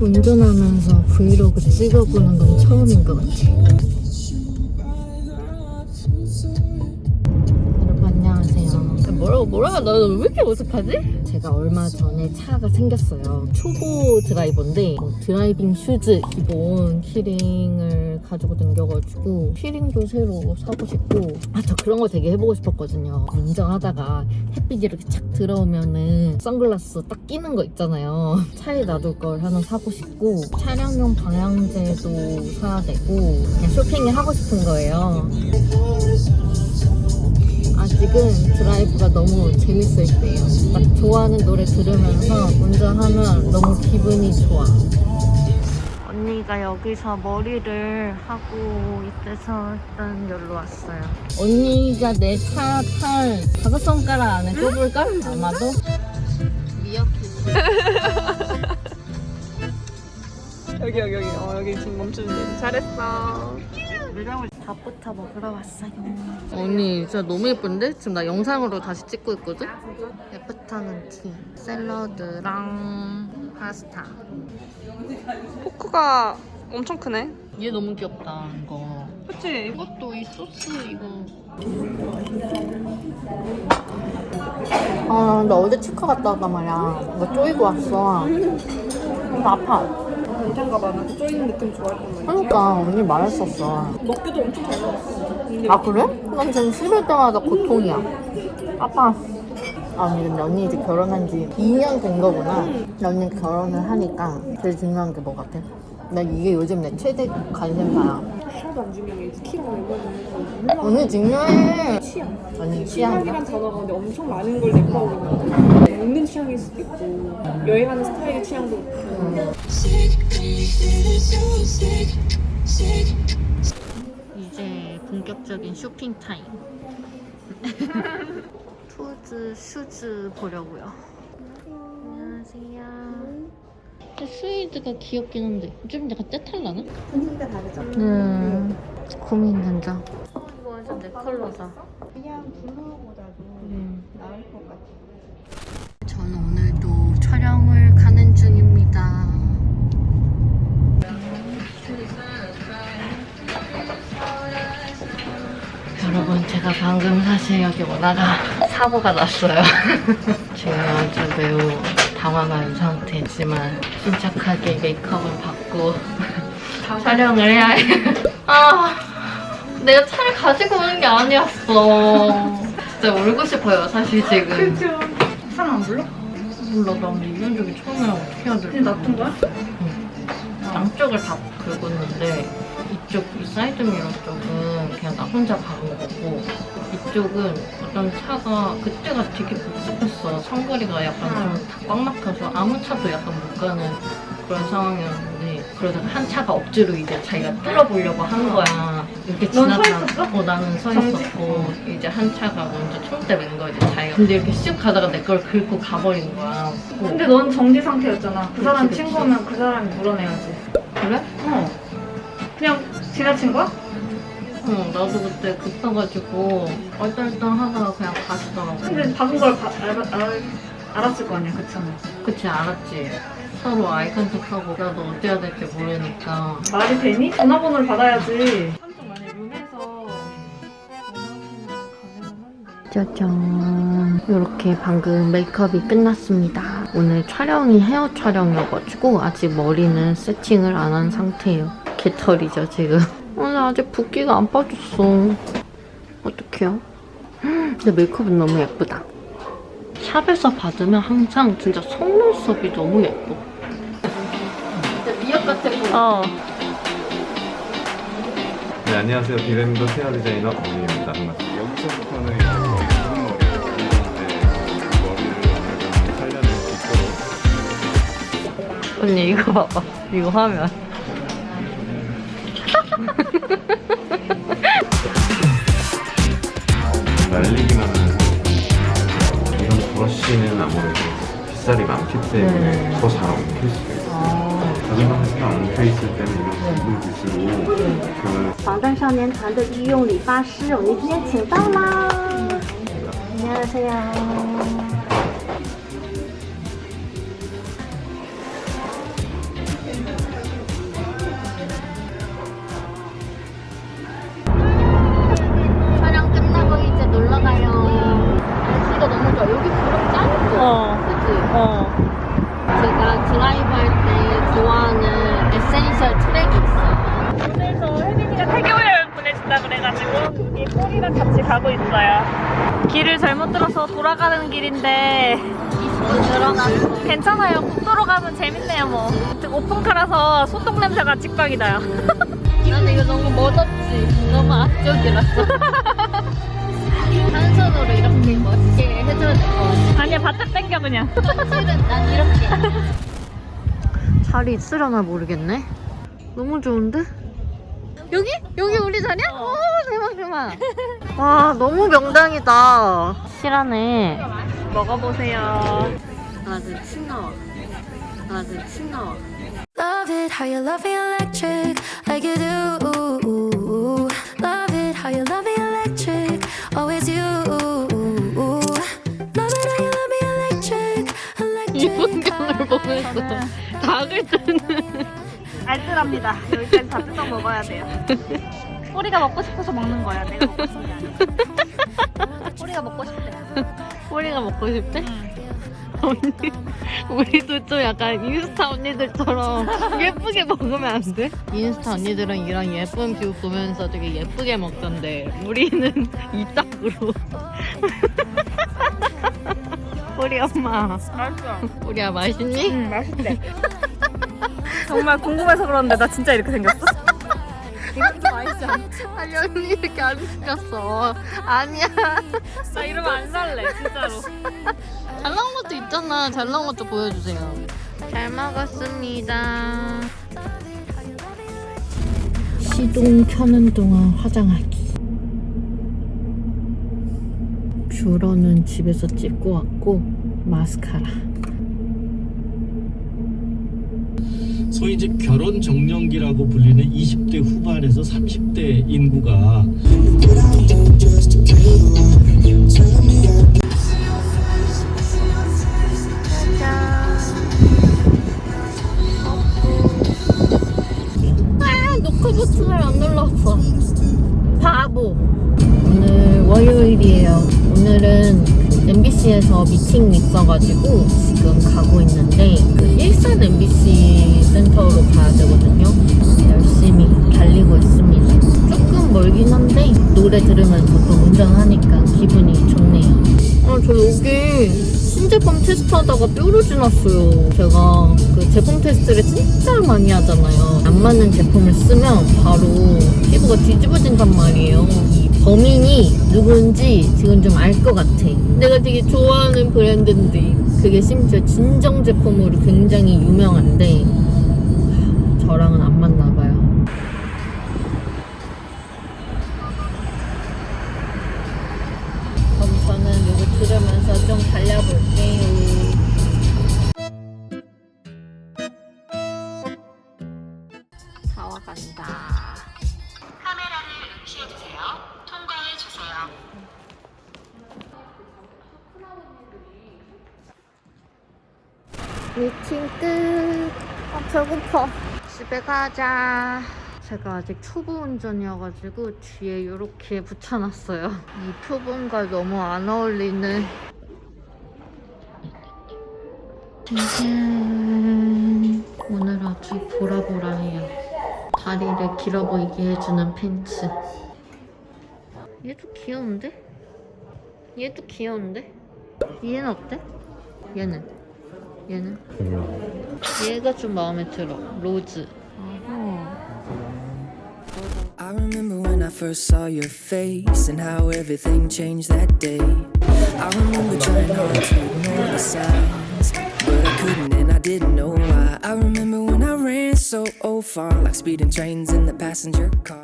운전하면서 브이로그 찍어보는 건 처음인 것 같아. 여러분 안녕하세요. 뭐라고 뭐라고 나왜 이렇게 어색하지? 제가 얼마 전에 차가 생겼어요. 초보 드라이버인데 어, 드라이빙 슈즈 기본 키링을 가지고 다녀가지고 키링도 새로 사고 싶고 아 저 그런 거 되게 해보고 싶었거든요. 운전하다가 햇빛 이렇게 착 들어오면은 선글라스 딱 끼는 거 있잖아요. 차에 놔둘 걸 하나 사고 싶고 차량용 방향제도 사야 되고 그냥 쇼핑을 하고 싶은 거예요. 아직은 드라이브가 너무 재밌을 때예요. 딱 좋아하는 노래 들으면서 운전하면 너무 기분이 좋아. 언니가 여기서 머리를 하고 있대서 일단 여기로 왔어요. 언니가 내 차 탈 다섯 손가락 안에 꼽을걸? 아마도? 미역해. 여기 여기 여기 어 여기 지금 멈추는데 잘했어 밥부터 먹으러 왔어요. 언니 진짜 너무 예쁜데? 지금 나 영상으로 다시 찍고 있거든? 애프터는 티, 샐러드랑 파스타. 포크가 엄청 크네 얘 너무 귀엽다 이거. 그치? 이것도 이 소스 이거. 아, 나 어제 치과 갔다 왔단 말이야. 이거 쪼이고 왔어. 이거 아파. 괜찮가 봐. 나 쪼이는 느낌 좋아할 거면. 그러니까 언니 말했었어. 먹기도 엄청 잘 먹었어. 아 그래? 난 지금 씹을 때마다 고통이야. 아파. 아 언니 근데 언니 이제 결혼한 지 2년 된 거구나. 근데 언니 결혼을 하니까 제일 중요한 게 뭐 같아? 나 이게 요즘 내 최대 관심사야. 하나도 안 중요해. 키랑 멤버는 언니 중요해. 취향. 언니? 취향이란 단어가 근데 엄청 많은 걸 내포하고 있는 먹는 취향일 수도 있고 여행하는 스타일의 취향도 있고 이제 본격적인 쇼핑 타임. 푸즈 슈즈 보려고요. 안녕하세요. 스웨이드가 귀엽긴 한데 좀 약간 때탈라나? 분위기가 다르죠? 음 고민된다. 이거 완전 내 컬러다. 그냥 블 제가 방금 사실 여기 오다가 사고가 났어요. 지금 아주 매우 당황한 상태지만 침착하게 메이크업을 받고 촬영을 해야 해요. 아, 내가 차를 가지고 오는 게 아니었어. 진짜 울고 싶어요, 사실 지금. 사람 안 불러? 몰라 나 근데 이런 적이 처음이라 어떻게 해야 될지 그냥 놔둔 거야? 양쪽을 다 긁었는데 이쪽 이 사이드 미러 쪽은 그냥 나 혼자 박은 거고 이쪽은 어떤 차가 그때가 되게 복잡했어 상거리가 약간 좀꽉 막혀서 아무 차도 약간 못 가는 그런 상황이었는데 그러다가 한 차가 억지로 이제 자기가 뚫어보려고 한 거야 이렇게 있었어? 어 나는 서 있었고 이제 한 차가 먼저 총대 맨 거야 이제 자기가 근데 이렇게 슉 가다가 내 걸 긁고 가버린 거야 근데 넌 정지 상태였잖아. 그 사람 그치, 친 그치. 거면 그 사람이 물어내야지. 그래? 어. 지나친 거야? 어, 나도 그때 급해가지고 얼떨떨 하다가 그냥 가시더라고. 근데 박은 걸 바- 알, 알, 알았을 거 아니야, 그쵸? 그치, 알았지. 서로 아이 컨택하고 나도 어떻게 해야 될지 모르니까. 말이 되니? 전화번호를 받아야지. 삼촌 만약에 룸에서 짜잔. 이렇게 방금 메이크업이 끝났습니다. 오늘 촬영이 헤어 촬영이어가지고 아직 머리는 세팅을 안 한 상태예요. 개털이죠, 지금. 오늘 아직 붓기가 안 빠졌어. 어떡해요? 근데 메이크업은 너무 예쁘다. 샵에서 받으면 항상 진짜 속눈썹이 너무 예뻐. 진짜 미역 같아 보여. 어. 네, 안녕하세요. 비랜드 헤어 디자이너. 반갑습니다. 여기서부터는 이제 긴 머리, 이제 머리를 어느 살려낸 기초로 언니 이거 봐봐. 이거 화면. 날리기만 하는 이런 브러쉬는 아무래도 빗살이 많기 때문에 네. 더 잘 엉킬 수가 있어요. 자기만 햇살 엉켜 있을 때는 이런 붉은 빗으로 그 防弹少年团的御用理发师，我们今天请到啦。 안녕하세요. 돌아가는 길인데 20분 늘어났어. 괜찮아요. 국도로 가면 재밌네요 뭐. 오픈카라서 소똥 냄새가 나요. 나는 이거 너무 멋없지. 너무 앞쪽이라서. 한 손으로 이렇게 멋있게 해줘야 될 것 같아. 아니야 바짝 당겨 그냥. 실은 난 이렇게. 자리 있으려나 모르겠네. 너무 좋은데? 여기? 여기 우리 자리야? 오, 대박, 대박. 와, 너무 명당이다. 실하네. 먹어보세요. 하나, 둘, 침 나와. 하나, 둘, 침 나와. Love it how you love me electric, like you do. Love it how you love me electric, always you. Love it how you love me electric, 이 electric. 풍경을 보면서 닭을 뜨는. 알뜰합니다. 여기까지 다 뜯어 먹어야 돼요. 꼬리가 먹고 싶어서 먹는 거야. 내가 먹고 싶은 게 아니야. 꼬리가 먹고 싶대. 꼬리가 먹고 싶대? 언니, 우리도 좀 약간 인스타 언니들처럼 예쁘게 먹으면 안 돼? 인스타 언니들은 이런 예쁜 뷰 보면서 되게 예쁘게 먹던데 우리는 이따구로 우리 엄마 맛있어. 우리야 맛있니? 응, 맛있대. 정말 궁금해서 그러는데 나 진짜 이렇게 생겼어? 이것도 않아? 아니 언니 이렇게 안 시켰어. 아니야. 나 이러면 안 살래, 진짜로. 잘 나온 것도 있잖아. 잘 나온 것도 보여주세요. 잘 먹었습니다. 시동 켜는 동안 화장하기. 뷰러는 집에서 찍고 왔고 마스카라 소위 이제 결혼 정년기라고 불리는 20대 후반에서 30대 인구가 아 노크 버튼을 안 눌렀어. 바보. 오늘 월요일이에요. 오늘은 그 MBC에서 미팅 있어가지고 지금 가고 있는데 센터로 가야 되거든요 열심히 달리고 있습니다 조금 멀긴 한데 노래 들으면서 또 운전하니까 기분이 좋네요 아, 저 여기 신제품 테스트하다가 뾰루지 났어요. 제가 그 제품 테스트를 진짜 많이 하잖아요. 안 맞는 제품을 쓰면 바로 피부가 뒤집어진단 말이에요. 이 범인이 누군지 지금 좀 알 것 같아. 내가 되게 좋아하는 브랜드인데 그게 심지어 진정 제품으로 굉장히 유명한데 저랑은 안 맞나 봐요. 그럼 저는 이거 들으면서 좀 달려볼게요. 다 와간다. 카메라를 응시해주세요. 통과해주세요. 미팅 끝. 아, 배고파. 집에 가자. 제가 아직 초보 운전이어가지고 뒤에 이렇게 붙여놨어요. 이 표본과 너무 안 어울리는. 오늘 아주 보라보라해요. 다리를 길어 보이게 해주는 팬츠. 얘도 귀여운데? 얘도 귀여운데? 얘는 어때? 얘는? 얘는? 얘가 좀 마음에 들어. 로즈. 어허. I remember when I first saw your face and how everything changed that day. I remember trying hard to ignore the signs, but I couldn't and I didn't know why. I remember when I ran so oh far, like speeding trains in the passenger car.